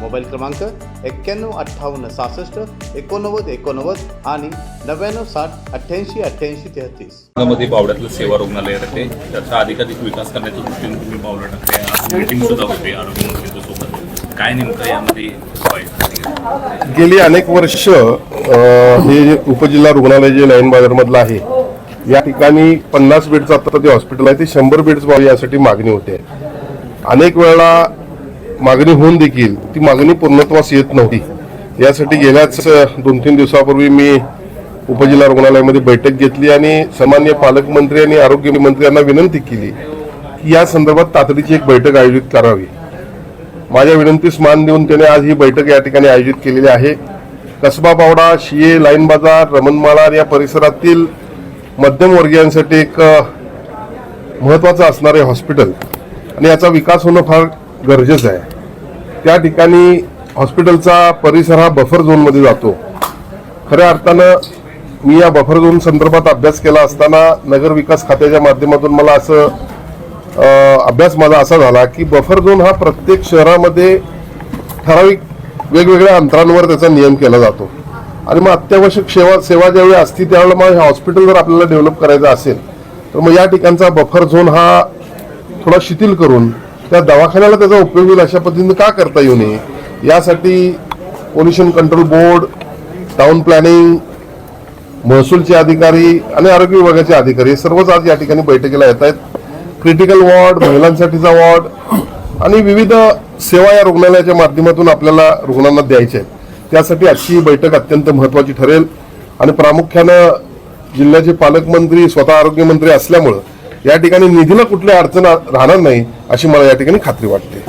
Mobile क्रमांक एक्क्याण्णव अठ्ठावन्न सहासष्ट एकोणनव्वद एकोणनव्वद आणि नव्याण्णव साठ अठ्ठ्याऐंशी अठ्ठ्याऐंशी तेहतीस. मध्ये बावड्यातलं सेवा रुग्णालय येते त्याचा अधिकाधिक विकास करण्याच्या दृष्टीने तुम्ही पावलं आज मीटिंग सुद्धा होते सोबत काय नेमकं यामध्ये गेली अनेक वर्ष हे जे उपजिल्हा रुग्णालय जे लाईन बाजारमधलं आहे या ठिकाणी पन्नास बेडचं आता ते हॉस्पिटल आहे ते शंभर बेड्स व्हावे यासाठी मागणी होते. अनेक वेळा मागणी होऊन देखील ती मागणी पूर्णत्वास येत नव्हती. यासाठी गेल्याच दोन तीन दिवसापूर्वी मी उपजिल्हा रुग्णालयामध्ये बैठक घेतली आणि सामान्य पालकमंत्री आणि आरोग्य मंत्री यांना विनंती केली की या संदर्भात तातडीची एक बैठक आयोजित करावी. माझ्या विनंतीस मान देऊन त्याने आज ही बैठक या ठिकाणी आयोजित केलेली आहे. कसबा पावडा शिये लाईन बाजार रमणमाळा या परिसरातील मध्यमवर्गीयांसाठी एक महत्त्वाचं महत्वाचं असणारे हॉस्पिटल. आणि याचा विकास होणं फार गरजेचं आहे. त्या ठिकाणी हॉस्पिटलचा परिसर हा बफर झोनमध्ये जातो. खऱ्या अर्थानं मी या बफर झोन संदर्भात अभ्यास केला असताना नगर विकास खात्याच्या माध्यमातून मला असं अभ्यास माझा असा झाला की बफर झोन हा प्रत्येक शहरामध्ये ठराविक वेगवेगळ्या अंतरांवर त्याचा नियम केला जातो. आणि मग अत्यावश्यक सेवा सेवा ज्यावेळी असती त्यावेळेला मग हे हॉस्पिटल जर आपल्याला डेव्हलप करायचं असेल तर मग या ठिकाणचा बफर झोन हा थोडा शिथिल करून त्या दवाखान्याला त्याचा उपयोग होईल अशा पद्धतीने का करता येऊ नये? यासाठी pollution control board town planning महसूलचे अधिकारी आणि आरोग्य विभागाचे अधिकारी हे सर्वच आज या ठिकाणी बैठकीला येत आहेत. क्रिटिकल वॉर्ड महिलांसाठीचा वॉर्ड आणि विविध सेवा या रुग्णालयाच्या माध्यमातून आपल्याला रुग्णांना द्यायच्या आहेत. त्यासाठी आजची बैठक अत्यंत महत्वाची ठरेल. आणि प्रामुख्यानं जिल्ह्याचे पालकमंत्री स्वतः आरोग्यमंत्री असल्यामुळं या ठिकाणी निधीला कुठली अडचण राहणार नाही अशी मला या ठिकाणी खात्री वाटते.